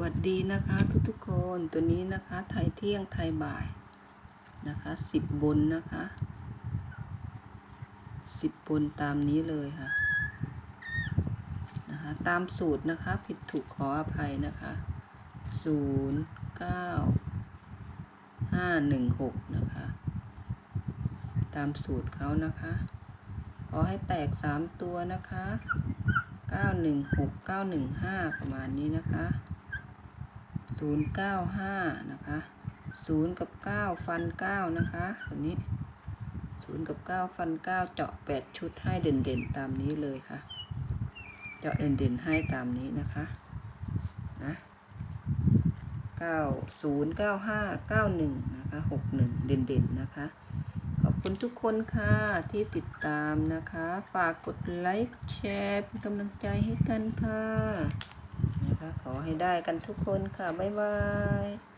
วัสดีนะคะทุกๆคนตัวนี้นะคะไทยเที่ยงไทยบ่ายนะคะสิบบนนะคะสิบบนตามนี้เลยค่ะนะคะตามสูตรนะคะผิดถูกขออภัยนะคะศูนย์เก้าห้าหนึ่งหกนะคะตามสูตรเขานะคะ ขอให้แตกสามตัวนะคะเก้าหนึ่งหกเก้าหนึ่งห้าประมาณนี้นะคะ ศูนย์เก้าห้านะคะศูนย์กับเก้าฟันเก้านะคะตัวนี้ศูนย์กับเก้าฟันเก้าเจาะแปดชุดให้เด่นๆตามนี้เลยค่ะ เจาะเด่นๆให้ตามนี้นะคะนะเก้าศูนย์เก้าห้าเก้าหนึ่งนะคะหกหนึ่งเด่นๆนะคะขอบคุณทุกคนค่ะที่ติดตามนะคะ ฝากกดไลค์แชร์เป็นกำลังใจให้กันค่ะ ให้ได้กันทุกคนค่ะ บ๊ายบาย